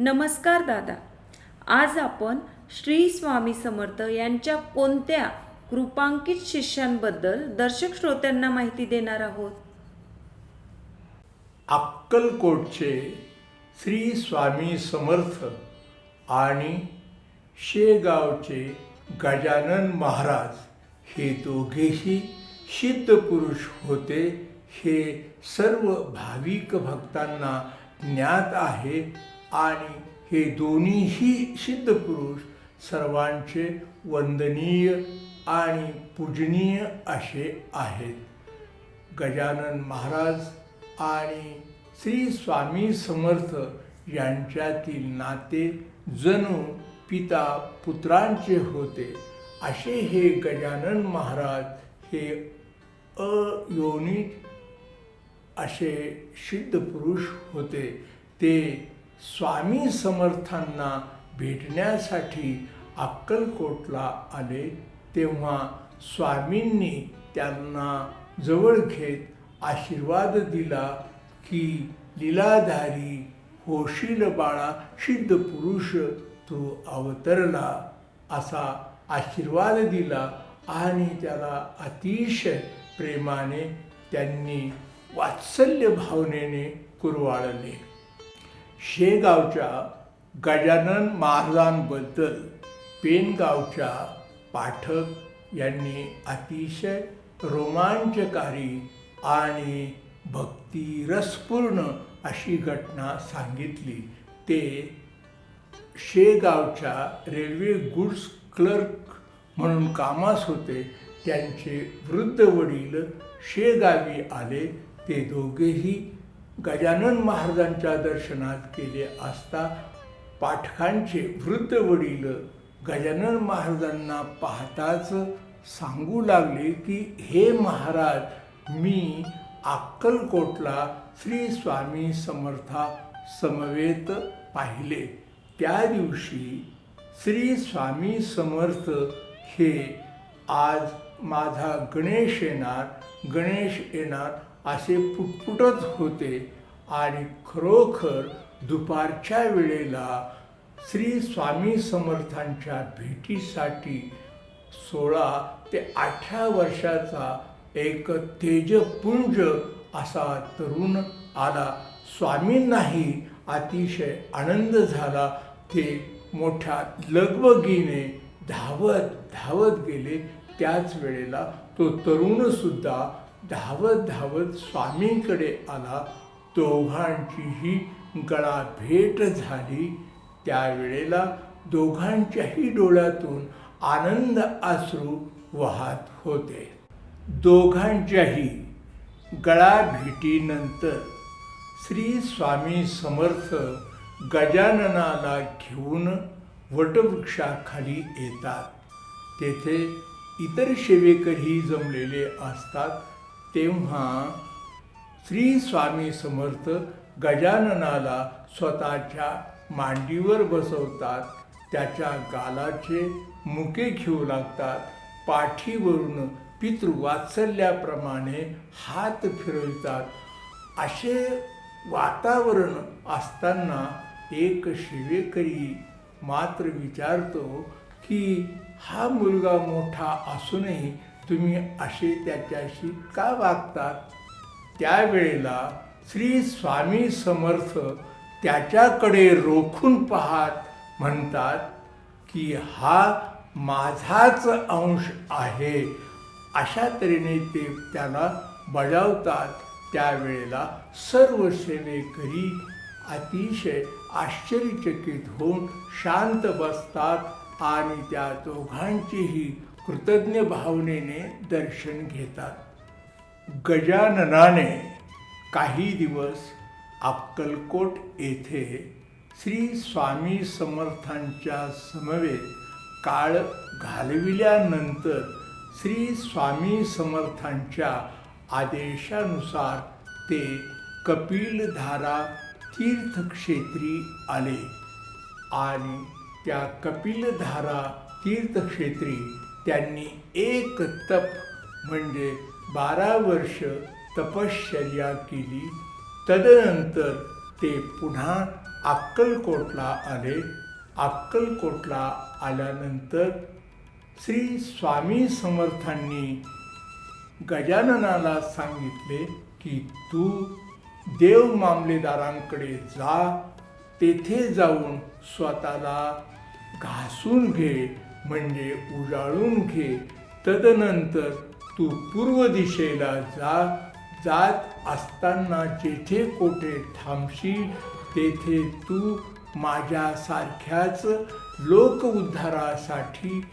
नमस्कार दादा. आज आपण श्री स्वामी समर्थ यांच्या कोणत्या कृपांकित शिष्यांबद्दल दर्शक श्रोत्यांना माहिती देणार आहोत? अक्कलकोटचे श्री स्वामी समर्थ आणि शेगावचे गजानन महाराज हे दोघेही सिद्ध पुरुष होते हे सर्व भाविक भक्तांना ज्ञात आहे. आणि हे दोन्हीही सिद्ध पुरुष सर्वांचे वंदनीय आणि पूजनीय असे आहेत. गजानन महाराज आणि श्री स्वामी समर्थ यांच्यातील नाते जणू पिता पुत्रांचे होते. असे हे गजानन महाराज हे अयोनित असे सिद्ध पुरुष होते. ते स्वामी समर्थांना भेटण्यासाठी अक्कलकोटला आले. तेव्हा स्वामींनी त्यांना जवळ घेत आशीर्वाद दिला की लीलाधारी होशील बाळा सिद्ध पुरुष तू अवतरला असा आशीर्वाद दिला आणि त्याला अतिशय प्रेमाने त्यांनी वात्सल्य भावनेने कुरवाळले. शेगावच्या गजानन महाराजांबद्दल पेनगावच्या पाठक यांनी अतिशय रोमांचकारी आणि भक्तिरसपूर्ण अशी घटना सांगितली. ते शेगावच्या रेल्वे गुड्स क्लर्क म्हणून कामास होते. त्यांचे वृद्ध वडील शेगावी आले. ते दोघेही गजानन महाराजांच्या दर्शनात केले असता पाठकांचे वृद्ध वडील गजानन महाराजांना पाहताच सांगू लागले की हे महाराज मी अक्कलकोटला श्री स्वामी समर्था समवेत पाहिले. त्या दिवशी श्री स्वामी समर्थ हे आज माझा गणेश येणार गणेश येणार असे पुटपुटत होते आणि खरोखर दुपारच्या वेळेला श्री स्वामी समर्थांच्या भेटीसाठी सोळा ते अठरा वर्षाचा एक तेजपुंज असा तरुण आला. स्वामींनाही अतिशय आनंद झाला. ते मोठ्या लगबगीने धावत धावत गेले. त्याच वेळेला तो तरुणसुद्धा धावत धावत स्वामींकडे आला. दोघांचीही गळा भेट झाली. त्यावेळेला दोघांच्याही डोळ्यातून आनंद अश्रू वाहत होते. दोघांच्याही गळा भेटीनंतर श्री स्वामी समर्थ गजाननाला घेऊन वटवृक्षाखाली येतात. तेथे इतर सेवेकरही जमलेले असतात. तेव्हा श्री स्वामी समर्थ गजाननाला स्वतःच्या मांडीवर बसवतात त्याच्या गालाचे मुके घेऊ लागतात पाठीवरून पितृवात्सल्याप्रमाणे हात फिरवितात. असे वातावरण असताना एक शिवेकरी मात्र विचारतो की हा मुलगा मोठा असूनही तुम्ही असे त्याच्याशी का वागतात? त्यावेळेला श्री स्वामी समर्थ त्याच्याकडे रोखून पाहत म्हणतात की हा माझाच अंश आहे. अशा तऱ्हेने ते त्याला बजावतात त्यावेळेला सर्व सेवेकरी अतिशय आश्चर्यचकित होऊन शांत बसतात आणि त्या दोघांचीही कृतज्ञ भावनेने दर्शन घेतात. गजाननाने काही दिवस अक्कलकोट येथे श्री स्वामी समर्थांच्या समवेत काळ घालविल्यानंतर श्री स्वामी समर्थांच्या आदेशानुसार ते कपिलधारा तीर्थक्षेत्री आले आणि त्या कपिलधारा तीर्थक्षेत्री त्यांनी एक तप म्हणजे बारा वर्ष तपश्चर्या केली. तदनंतर ते पुन्हा अक्कलकोटला आले. अक्कलकोटला आल्यानंतर श्री स्वामी समर्थांनी गजाननाला सांगितले की तू देव मामलेदारांकडे जा. तेथे जाऊन स्वतःला घासून घे. म्हणजे उजाळून घे. तदनंतर तू पूर्व दिशेला जा जात असताना जेथे कोठे थांबशील तेथे तू माझ्यासारख्याच लोक उद्धारासाठी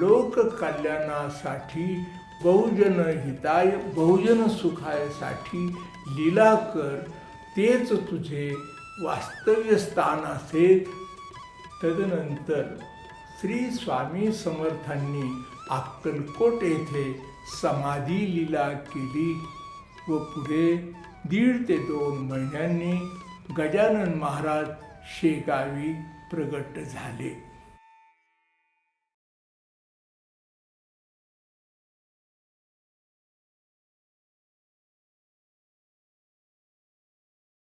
लोक कल्याणासाठी बहुजन हिताय बहुजन सुखायसाठी लीला कर. तेच तुझे वास्तव्य स्थान असेल. तदनंतर श्री स्वामी समर्थांनी अक्कलकोट येथे समाधी लीला केली व पुढे दीड ते दोन महिन्यांनी गजानन महाराज शेगावी प्रगट झाले.